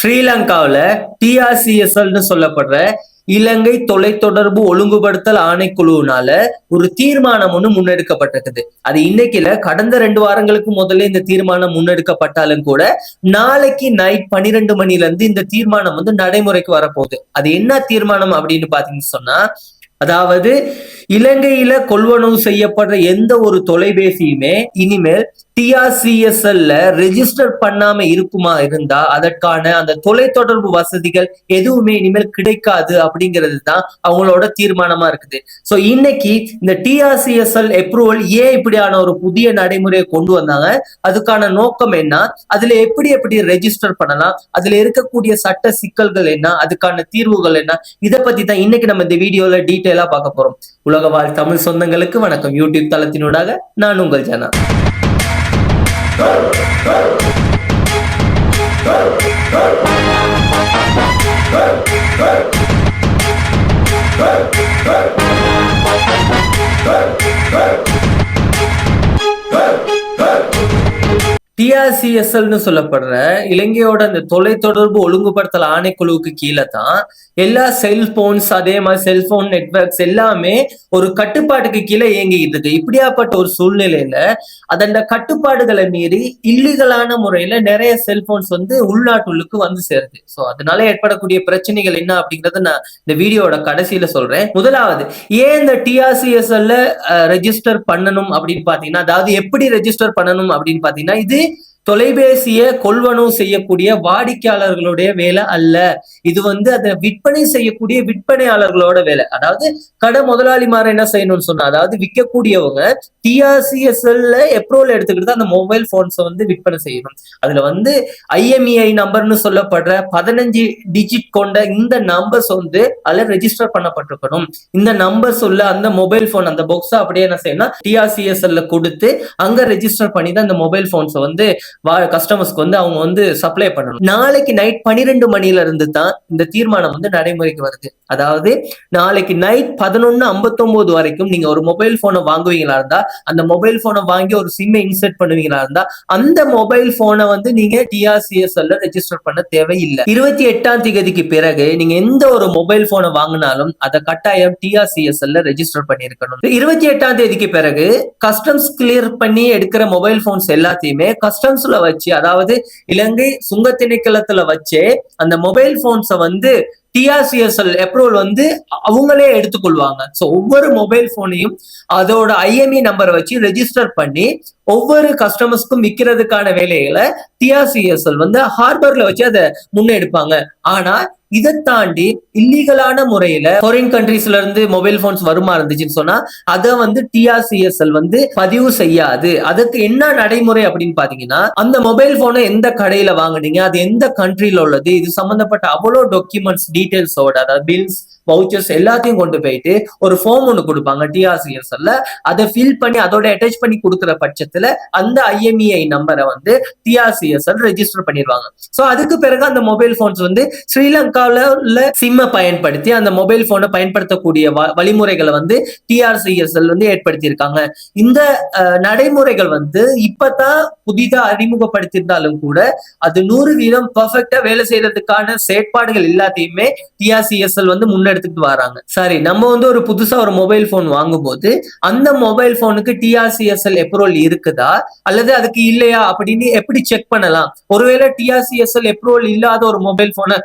ஸ்ரீலங்காவில் டிஆர்சிஎஸ்எல்னு சொல்லப்படுற இலங்கை தொலைத்தொடர்பு ஒழுங்குபடுத்தல் ஆணைக்குழுவினால ஒரு தீர்மானம் ஒன்று முன்னெடுக்கப்பட்டிருக்குது. அது இன்னைக்குல கடந்த ரெண்டு வாரங்களுக்கு முதல்ல இந்த தீர்மானம் முன்னெடுக்கப்பட்டாலும் கூட நாளைக்கு நைட் பன்னிரெண்டு மணில இருந்து இந்த தீர்மானம் வந்து நடைமுறைக்கு வரப்போகுது. அது என்ன தீர்மானம் அப்படின்னு பாத்தீங்கன்னு சொன்னா அதாவது இலங்கையில கொள்வனவு செய்யப்படுற எந்த ஒரு தொலைபேசியுமே இனிமேல் டிஆர்சிஎஸ்எல்ல ரெஜிஸ்டர் பண்ணாம இருக்குமா இருந்தா அதற்கான அந்த தொலைத்தொடர்பு வசதிகள் எதுவுமே இனிமேல் கிடைக்காது அப்படிங்கிறது தான் அவங்களோட தீர்மானமா இருக்குது. சோ இன்னைக்கு இந்த டிஆர்சிஎஸ்எல் அப்ரூவல் ஏன் இப்படியான ஒரு புதிய நடைமுறையை கொண்டு வந்தாங்க? அதுக்கான நோக்கம் என்ன? அதுல எப்படி எப்படி ரெஜிஸ்டர் பண்ணலாம்? அதுல இருக்கக்கூடிய சட்ட சிக்கல்கள் என்ன? அதுக்கான தீர்வுகள் என்ன? இதை பத்தி தான் இன்னைக்கு நம்ம இந்த வீடியோல டீட்டெயில் பார்க்க போறோம். உலக வாழ் தமிழ் சொந்தங்களுக்கு வணக்கம். யூடியூப் தளத்தினூடாக நான் உங்கள் ஜனா. எஸ்எல்னு சொல்லப்படுற இலங்கையோட அந்த தொலைத்தொடர்பு ஒழுங்குபடுத்தல் ஆணைக்குழுவுக்கு கீழே தான் எல்லா செல்போன்ஸ் அதே மாதிரி செல்போன் நெட்வொர்க்ஸ் எல்லாமே ஒரு கட்டுப்பாட்டுக்கு கீழே இயங்கிக்கிட்டு இருக்கு. இப்படியாப்பட்ட ஒரு சூழ்நிலையில அதன் கட்டுப்பாடுகளை மீறி இல்லீகலான முறையில நிறைய செல்போன்ஸ் வந்து உள்நாட்டுள்ளுக்கு வந்து சேருது. ஸோ அதனால ஏற்படக்கூடிய பிரச்சனைகள் என்ன அப்படிங்கறத நான் இந்த வீடியோட கடைசியில சொல்றேன். முதலாவது ஏன் இந்த டிஆர்சிஎஸ்எல்ல ரெஜிஸ்டர் பண்ணணும் அப்படின்னு பாத்தீங்கன்னா அதாவது எப்படி ரெஜிஸ்டர் பண்ணணும் அப்படின்னு பாத்தீங்கன்னா இது தொலைபேசியை கொள்வனவு செய்யக்கூடிய வாடிக்கையாளர்களுடைய வேலை அல்ல. இது வந்து அதை விற்பனை செய்யக்கூடிய விற்பனையாளர்களோட வேலை. அதாவது கடை முதலாளிமார என்ன செய்யணும்னு சொன்னா அதாவது விற்கக்கூடியவங்க டிஆர்சிஎஸ்எல்ல எப்ரோல் எடுத்துக்கிட்டு அந்த மொபைல் போன்ஸை வந்து விற்பனை செய்யணும். அதுல வந்து ஐஎம்இஐ நம்பர்னு சொல்லப்படுற பதினஞ்சு டிஜிட் கொண்ட இந்த நம்பர்ஸ் வந்து அதுல ரெஜிஸ்டர் பண்ணப்பட்டிருக்கணும். இந்த நம்பர் சொல்ல அந்த மொபைல் போன் அந்த பாக்ஸ் அப்படியே என்ன செய்யணும் டிஆர்சிஎஸ்எல்ல கொடுத்து அங்க ரெஜிஸ்டர் பண்ணி தான் அந்த மொபைல் போன்ஸை வந்து கஸ்டமர்ஸ்க்கு வந்து அவங்க வந்து சப்ளை பண்ணணும். நாளைக்கு நைட் பன்னிரெண்டு மணில இருந்து தான் இந்த தீர்மானம் வந்து நடைமுறைக்கு வருது. அதாவது நாளைக்கு நைட் பதினொன்னு ஐம்பத்தொன்பது வரைக்கும் நீங்க ஒரு மொபைல் போனை வாங்குவீங்களா இருந்தா அந்த மொபைல் போனை வாங்கி ஒரு சிம்மை இன்செர்ட் பண்ணுவீங்களா இருந்தா அந்த மொபைல் போனை வந்து நீங்க டிஆர்சிஎஸ்எல்ல ரெஜிஸ்டர் பண்ண தேவையில்லை. இருபத்தி எட்டாம் தேதிக்கு பிறகு நீங்க எந்த ஒரு மொபைல் போனை வாங்கினாலும் அதை கட்டாயம் டிஆர்சிஎஸ்எல்ல ரெஜிஸ்டர் பண்ணிருக்கணும் இருபத்தி எட்டாம் தேதிக்கு பிறகு கஸ்டம்ஸ் கிளியர் பண்ணி எடுக்கிற மொபைல் போன்ஸ் எல்லாத்தையுமே கஸ்டம்ஸ் கஸ்டம்ஸ்ல வச்சு அதாவது இலங்கை சுங்க திணைக்களத்துல வச்சு அந்த மொபைல் போன்ஸை வந்து டிஆர்சிஎஸ்எல் அப்ரூவல் வந்து அவங்களே எடுத்துக்கொள்வாங்க. ஸோ ஒவ்வொரு மொபைல் போனையும் அதோட ஐஎம்இ நம்பரை வச்சு ரெஜிஸ்டர் பண்ணி ஒவ்வொரு கஸ்டமர்ஸ்க்கும் விற்கிறதுக்கான வேலைகளை டிஆர்சிஎஸ்எல் வந்து ஹார்பர்ல வச்சு அதை முன்னெடுப்பாங்க. ஆனா இதை தாண்டி இல்லீகலான முறையில ஃபாரின் கண்ட்ரீஸ்ல இருந்து மொபைல் போன்ஸ் வருமா இருந்துச்சுன்னு சொன்னா அதை வந்து டிஆர்சிஎஸ்எல் வந்து பதிவு செய்யாது. அதுக்கு என்ன நடைமுறை அப்படின்னு பாத்தீங்கன்னா அந்த மொபைல் போனை எந்த கடையில வாங்குனீங்க அது எந்த கண்ட்ரில உள்ளது இது சம்பந்தப்பட்ட அவ்வளோ டாக்குமெண்ட்ஸ் டீடைல்ஸோட அதாவது பில்ஸ் வவுச்சர்ஸ் எல்லாத்தையும் கொண்டு போயிட்டு ஒரு ஃபார்ம் ஒன்று கொடுப்பாங்க டிஆர்சிஎஸ்எல்ல அதை ஃபில் பண்ணி அதோட அட்டாச் பண்ணி கொடுக்குற பட்சத்துல அந்த ஐஎம்இஐ நம்பரை வந்து டிஆர்சிஎஸ்எல் ரெஜிஸ்டர் பண்ணிடுவாங்க. ஸோ அதுக்கு பிறகு அந்த மொபைல் போன்ஸ் வந்து ஸ்ரீலங்கா ஸ்ரீலங்காவில் உள்ள சிம்மை பயன்படுத்தி அந்த மொபைல் போனை பயன்படுத்தக்கூடிய வழிமுறைகளை வந்து டிஆர்சிஎஸ்எல் வந்து ஏற்படுத்தியிருக்காங்க. இந்த நடைமுறைகள் வந்து இப்பதான் புதிதாக அறிமுகப்படுத்தியிருந்தாலும் கூட அது நூறு வீதம் பர்ஃபெக்டா வேலை செய்யறதுக்கான செயற்பாடுகள் எல்லாத்தையுமே டிஆர்சிஎஸ்எல் வந்து முன்னெடுத்துட்டு வராங்க. சரி நம்ம வந்து ஒரு புதுசா ஒரு மொபைல் போன் வாங்கும்போது அந்த மொபைல் போனுக்கு டிஆர்சிஎஸ்எல் எப்ரோல் இருக்குதா? அல்லது அதுக்கு இல்லையா? அப்படின்னு எப்படி செக் பண்ணலாம்? ஒருவேளை டிஆர்சிஎஸ்எல் எப்ரோல் இல்லாத ஒரு மொபைல் போனை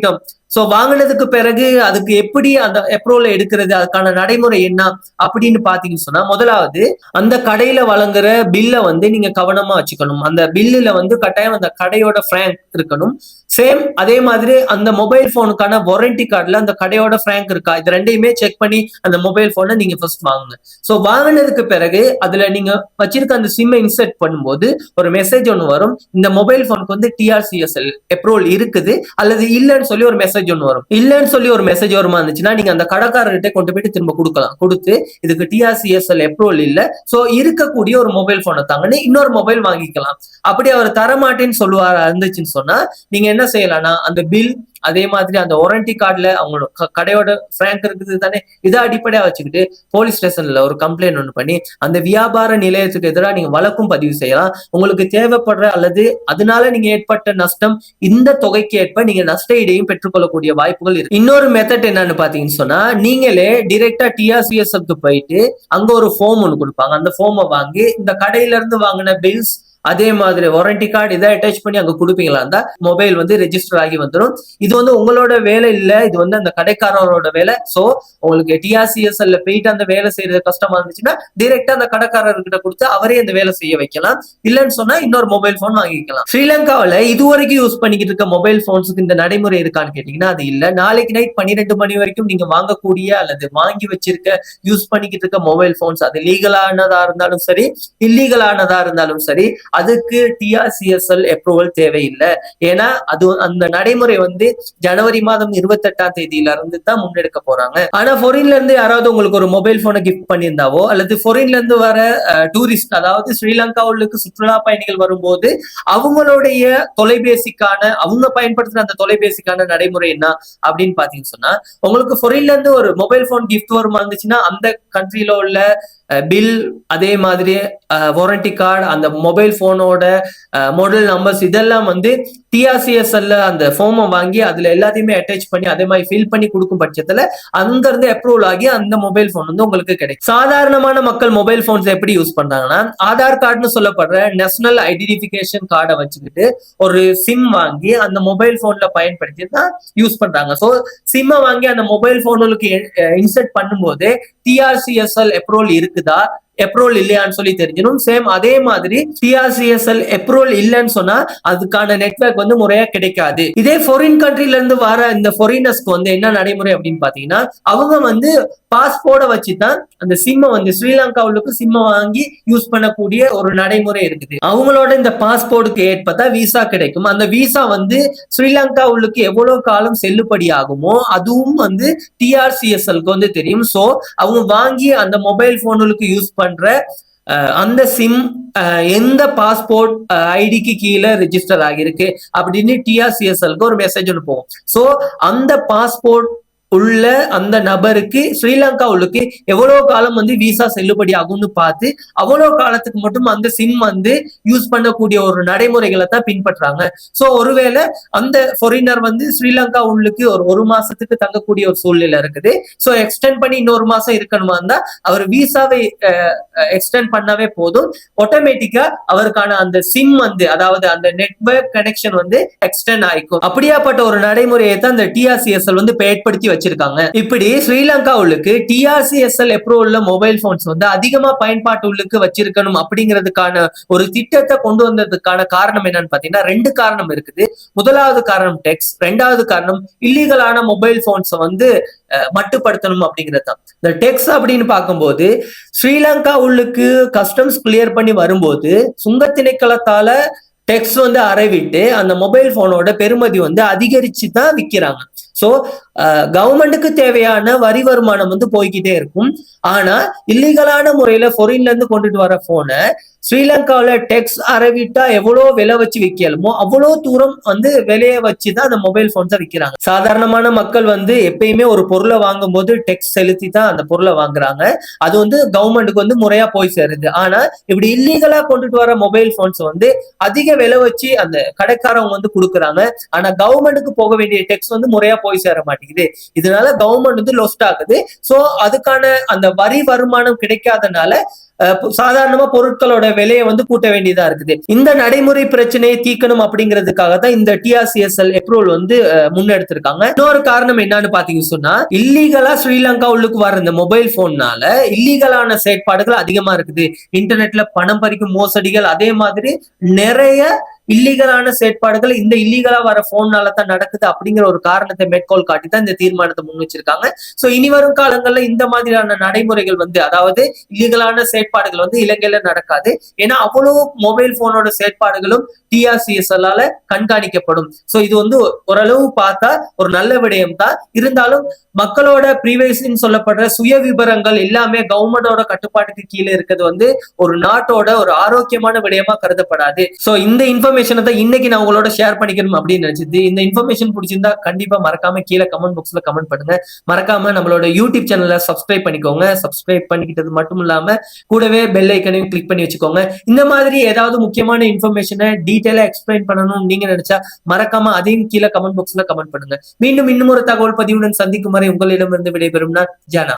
வாங்கிட்டோம் சோ வாங்கினதுக்கு பிறகு அதுக்கு எப்படி அந்த அப்ரூவல் எடுக்கிறது அதுக்கான நடைமுறை என்ன அப்படின்னு பாத்தீங்கன்னு சொன்னா முதலாவது அந்த கடையில வழங்குற பில்ல வந்து நீங்க கவனமா வச்சுக்கணும். அந்த பில்லுல வந்து கட்டாயம் அந்த கடையோட ஃப்ரேங்க் இருக்கணும். சேம் அதே மாதிரி அந்த மொபைல் போனுக்கான வாரண்டி கார்டுல அந்த கடையோட ஃப்ரேங்க் இருக்கா? இது ரெண்டையுமே செக் பண்ணி அந்த மொபைல் ஃபோனை நீங்க ஃபர்ஸ்ட் வாங்குங்க. ஸோ வாங்கினதுக்கு பிறகு அதுல நீங்க வச்சிருக்க அந்த சிம்மை இன்சர்ட் பண்ணும்போது ஒரு மெசேஜ் ஒன்று வரும். இந்த மொபைல் ஃபோனுக்கு வந்து டிஆர்சிஎஸ்எல் அப்ரூவல் இருக்குது. அல்லது இல்லைன்னு சொல்லி ஒரு மெசேஜ் ஒன்று வரும். இல்லைன்னு சொல்லி ஒரு மெசேஜ் வருமா இருந்துச்சுன்னா நீங்க அந்த கடைக்காரர்கிட்ட கொண்டு போயிட்டு திரும்ப கொடுக்கலாம். கொடுத்து இதுக்கு டிஆர்சிஎஸ்எல் அப்ரூவல் இல்ல. ஸோ இருக்கக்கூடிய ஒரு மொபைல் ஃபோனை தாங்கன்னு இன்னொரு மொபைல் வாங்கிக்கலாம். அப்படி அவர் தரமாட்டேன்னு சொல்லுவாரா இருந்துச்சுன்னு சொன்னா நீங்க என்ன செய்யலாம்னா அந்த பில் அதே மாதிரி அந்த வாரண்டி கார்டுல அவங்களோட கடையோட ஃப்ராங்க் இருக்குது தானே இதை அடிப்படையா வச்சுக்கிட்டு போலீஸ் ஸ்டேஷன்ல ஒரு கம்ப்ளைண்ட் ஒன்று பண்ணி அந்த வியாபார நிலையத்துக்கு எதிராக நீங்க வழக்கும் பதிவு செய்யலாம். உங்களுக்கு தேவைப்படுற அல்லது அதனால நீங்க ஏற்பட்ட நஷ்டம் இந்த தொகைக்கு ஏற்ப நீங்க நஷ்ட ஈடையும் பெற்றுக்கொள்ளக்கூடிய வாய்ப்புகள் இருக்கு. இன்னொரு மெத்தட் என்னன்னு பாத்தீங்கன்னு சொன்னா நீங்களே டிரெக்டா டிஆர்சிஎஸ்எஃப்க்கு போயிட்டு அங்க ஒரு ஃபார்ம் ஒன்று கொடுப்பாங்க. அந்த ஃபார்மை வாங்கி இந்த கடையில இருந்து வாங்கின பில்ஸ் அதே மாதிரி வாரண்டி கார்டு இதை அட்டாச் பண்ணி அங்க கொடுப்பீங்களா? இருந்தா மொபைல் வந்து ரெஜிஸ்டர் ஆகி வந்துடும் இது வந்து உங்களோட வேலை இல்ல இது வந்து அந்த கடைக்காரரோட வேலை. சோ உங்களுக்கு டிஆர்சிஎஸ்எல்ல போயிட்டு அந்த வேலை செய்யறது கஷ்டமா இருந்துச்சுன்னா டிரெக்டா அந்த கடைக்காரர்கிட்ட கொடுத்து அவரே அந்த வேலை செய்ய வைக்கலாம். இல்லைன்னு சொன்னா இன்னொரு மொபைல் போன் வாங்கிக்கலாம். ஸ்ரீலங்காவில இதுவரைக்கும் யூஸ் பண்ணிக்கிட்டு இருக்க மொபைல் போன்ஸுக்கு இந்த நடைமுறை இருக்கான்னு கேட்டீங்கன்னா அது இல்ல. நாளைக்கு நைட் பன்னிரெண்டு மணி வரைக்கும் நீங்க வாங்கக்கூடிய அல்லது வாங்கி வச்சிருக்க யூஸ் பண்ணிக்கிட்டு இருக்க மொபைல் போன்ஸ் அது லீகலானதா இருந்தாலும் சரி இல்லீகலானதா இருந்தாலும் சரி அதுக்கு டிஆர்சிஎஸ்எல் அப்ரூவல் தேவையில்லை. ஏன்னா அது அந்த நடைமுறை வந்து ஜனவரி மாதம் இருபத்தெட்டாம் தேதியில இருந்து தான் முன்னெடுக்க போறாங்க. ஆனா பொரின்ல இருந்து யாராவது உங்களுக்கு ஒரு மொபைல் போனை கிஃப்ட் பண்ணியிருந்தாவோ அல்லது பொரின்ல இருந்து வர டூரிஸ்ட் அதாவது ஸ்ரீலங்காவுக்கு சுற்றுலா பயணிகள் வரும்போது அவங்களுடைய தொலைபேசிக்கான அவங்க பயன்படுத்தின அந்த தொலைபேசிக்கான நடைமுறை என்ன அப்படின்னு பாத்தீங்கன்னு சொன்னா உங்களுக்கு ஃபொரின்ல இருந்து ஒரு மொபைல் போன் கிஃப்ட் வருமா இருந்துச்சுன்னா அந்த கண்ட்ரில உள்ள பில் அதே மாதிரி வாரண்டி கார்டு அந்த மொபைல் போனோட மாடல் நம்பர்ஸ் இதெல்லாம் வந்து டிஆர்சிஎஸ்எல்ல அந்த ஃபோமை வாங்கி அதுல எல்லாத்தையுமே அட்டாச் பண்ணி அதே மாதிரி ஃபில் பண்ணி கொடுக்கும் பட்சத்துல அங்க இருந்து அப்ரூவல் ஆகி அந்த மொபைல் போன் வந்து உங்களுக்கு கிடைக்கும். சாதாரணமான மக்கள் மொபைல் போன்ஸ் எப்படி யூஸ் பண்றாங்கன்னா ஆதார் கார்டுன்னு சொல்லப்படுற நேஷனல் ஐடென்டிபிகேஷன் கார்டை வச்சுக்கிட்டு ஒரு சிம் வாங்கி அந்த மொபைல் போன்ல பயன்படுத்தி தான் யூஸ் பண்றாங்க. ஸோ சிம்மை வாங்கி அந்த மொபைல் போனுக்கு இன்செர்ட் பண்ணும்போது டிஆர்சிஎஸ்எல் அப்ரூவல் இருக்குதா? எப்ரோல் இல்லையான்னு சொல்லி தெரிஞ்சிடும். சேம் அதே மாதிரி டிஆர்சிஎஸ்எல் எப்ரோல் இல்லைன்னு சொன்னா அதுக்கான நெட்வொர்க் வந்து முறையா கிடைக்காது. இதே ஃபாரின் கண்ட்ரில இருந்து வர இந்த ஃபாரினர்ஸ்க்கு வந்து என்ன நடைமுறை அப்படின்னு பாத்தீங்கன்னா அவங்க வந்து பாஸ்போர்ட்டை வச்சு தான் அந்த சிம்மை வந்து ஸ்ரீலங்காவுக்கு சிம்மை வாங்கி யூஸ் பண்ணக்கூடிய ஒரு நடைமுறை இருக்குது. அவங்களோட இந்த பாஸ்போர்ட்டுக்கு ஏற்பதான் விசா கிடைக்கும். அந்த விசா வந்து ஸ்ரீலங்கா உள்ளுக்கு எவ்வளவு காலம் செல்லுபடி ஆகுமோ அதுவும் வந்து டிஆர்சிஎஸ்எல்க்கு வந்து தெரியும். சோ அவங்க வாங்கி அந்த மொபைல் போனுக்கு யூஸ் பண்ண பண்ற அந்த சிம் எந்த பாஸ்போர்ட் ஐடிக்கு கீழே ரிஜிஸ்டர் ஆகியிருக்கு. அப்படின்னு டிஆர்சிஎஸ்எல்க்கு ஒரு மெசேஜ் ஒன்று போகும். சோ அந்த பாஸ்போர்ட் உள்ள அந்த நபருக்கு ஸ்ரீலங்கா உள்ளுக்கு எவ்வளவு காலம் வந்து விசா செல்லுபடி ஆகும்னு பார்த்து அவ்வளவு காலத்துக்கு மட்டும் அந்த சிம் வந்து யூஸ் பண்ணக்கூடிய ஒரு நடைமுறைகளை தான் பின்பற்றாங்க. சோ ஒருவேளை அந்த ஃபாரினர் வந்து ஸ்ரீலங்கா உள்ளுக்கு ஒரு ஒரு மாசத்துக்கு தங்கக்கூடிய ஒரு சூழ்நிலை இருக்குது. சோ எக்ஸ்டெண்ட் பண்ணி இன்னொரு மாசம் இருக்கணுமா இருந்தா அவர் விசாவை எக்ஸ்டெண்ட் பண்ணாவே போதும். ஆட்டோமேட்டிக்கா அவருக்கான அந்த சிம் வந்து அதாவது அந்த நெட்வொர்க் கனெக்ஷன் வந்து எக்ஸ்டெண்ட் ஆயிக்கும். அப்படியாப்பட்ட ஒரு நடைமுறையை தான் அந்த டிஆர்சிஎஸ்எல் வந்து பயன்படுத்தி வச்சிருக்காங்க. இப்படி ஸ்ரீலங்கா உள்ளுக்கு டிஆர்சிஎஸ்எல் எப்ரோ உள்ள மொபைல் போன்ஸ் வந்து அதிகமா பயன்பாட்டு உள்ளுக்கு வச்சிருக்கணும் அப்படிங்கிறதுக்கான ஒரு திட்டத்தை கொண்டு வந்ததுக்கான காரணம் என்னன்னு பாத்தீங்கன்னா ரெண்டு காரணம் இருக்குது. முதலாவது காரணம் டெக்ஸ் ரெண்டாவது காரணம் இல்லீகலான மொபைல் போன்ஸை வந்து மட்டுப்படுத்தணும் அப்படிங்கிறது தான். இந்த டெக்ஸ் அப்படின்னு பார்க்கும்போது ஸ்ரீலங்கா உள்ளுக்கு கஸ்டம்ஸ் கிளியர் பண்ணி வரும்போது சுங்க திணைக்களத்தால டெக்ஸ் வந்து அறவிட்டு அந்த மொபைல் போனோட பெறுமதி வந்து அதிகரிச்சு தான் விற்கிறாங்க ஸோ கவர்மெண்ட்டுக்கு uh, தேவையான வரி வருமானம் வந்து போய்கிட்டே இருக்கும். ஆனா இல்லீகலான முறையில பொரின்ல இருந்து கொண்டுட்டு வர போனை ஸ்ரீலங்காவில டெக்ஸ் அறவிட்டா எவ்வளோ விலை வச்சு விற்கலுமோ அவ்வளோ தூரம் வந்து விலையை வச்சு தான் அந்த மொபைல் போன்ஸை விற்கிறாங்க. சாதாரணமான மக்கள் வந்து எப்பயுமே ஒரு பொருளை வாங்கும் போது டெக்ஸ் செலுத்தி தான் அந்த பொருளை வாங்குறாங்க. அது வந்து கவர்மெண்ட்டுக்கு வந்து முறையா போய் சேருது. ஆனா இப்படி இல்லீகலா கொண்டுட்டு வர மொபைல் போன்ஸ் வந்து அதிக விலை வச்சு அந்த கடைக்காரவங்க வந்து கொடுக்குறாங்க. ஆனா கவர்மெண்ட்டுக்கு போக வேண்டிய டெக்ஸ் வந்து முறையா போய் சேர மாட்டேங்குது. இதனால கவர்மெண்ட் வந்து லொஸ்ட் ஆகுது. சோ அதுக்கான அந்த வரி வருமானம் கிடைக்காதனால சாதாரணமா பொருட்களோட விலையை வந்து கூட்ட வேண்டியதா இருக்குது. இந்த நடைமுறை பிரச்சனையை தீர்க்கணும் அப்படிங்கிறதுக்காக தான் இந்த டிஆர்சிஎஸ்எல் அப்ரூவல் வந்து முன்னெடுத்திருக்காங்க. இன்னொரு காரணம் என்னன்னு பாத்தீங்க சொன்னா இல்லீகலா ஸ்ரீலங்கா உள்ளுக்கு வர இந்த மொபைல் போன்னால இல்லீகலான செயற்பாடுகள் அதிகமா இருக்குது. இன்டர்நெட்ல பணம் பறிக்கும் மோசடிகள் அதே மாதிரி நிறைய இல்லீகலான செயற்பாடுகள் இந்த இல்லீகலா வர போன்னால தான் நடக்குது அப்படிங்கிற ஒரு காரணத்தை மேற்கோள் காட்டி தான் இந்த தீர்மானத்தை முன் வச்சிருக்காங்க. சோ இனி வரும் காலங்கள்ல இந்த மாதிரியான நடைமுறைகள் வந்து அதாவது இல்லீகலான செயற்பாடுகள் வந்து இலங்கையில நடக்காது. ஏன்னா அவ்வளவு மொபைல் போனோட செயற்பாடுகளும் டிஆர்சிஎஸ்எல்லால கண்காணிக்கப்படும். சோ இது வந்து ஓரளவு பார்த்தா ஒரு நல்ல விடயம் தான் இருந்தாலும் மக்களோட ப்ரீவைசின்னு சொல்லப்படுற சுய விபரங்கள் எல்லாமே கவர்மெண்டோட கட்டுப்பாட்டுக்கு கீழே இருக்கிறது வந்து ஒரு நாட்டோட ஒரு ஆரோக்கியமான விடயமா கருதப்படாது. சோ இந்த இன்ஃபர்மேஷன் இன்ஃபர்மேஷனை தான் இன்னைக்கு நான் உங்களோட ஷேர் பண்ணிக்கணும் அப்படின்னு நினைச்சது இந்த இன்ஃபர்மேஷன் பிடிச்சிருந்தா கண்டிப்பா மறக்காம கீழே கமெண்ட் பாக்ஸ்ல கமெண்ட் பண்ணுங்க. மறக்காம நம்மளோட யூடியூப் சேனலை சப்ஸ்கிரைப் பண்ணிக்கோங்க. சப்ஸ்கிரைப் பண்ணிக்கிட்டது மட்டும் இல்லாம கூடவே பெல் ஐக்கனையும் கிளிக் பண்ணி வச்சுக்கோங்க. இந்த மாதிரி ஏதாவது முக்கியமான இன்ஃபர்மேஷனை டீட்டெயிலா எக்ஸ்பிளைன் பண்ணணும் நீங்க நினைச்சா மறக்காம அதையும் கீழே கமெண்ட் பாக்ஸ்ல கமெண்ட் பண்ணுங்க. மீண்டும் இன்னும் ஒரு தகவல் பதிவுடன் சந்திக்கும் வரை உங்களிடமிருந்து விடைபெறும் நான் ஜானா.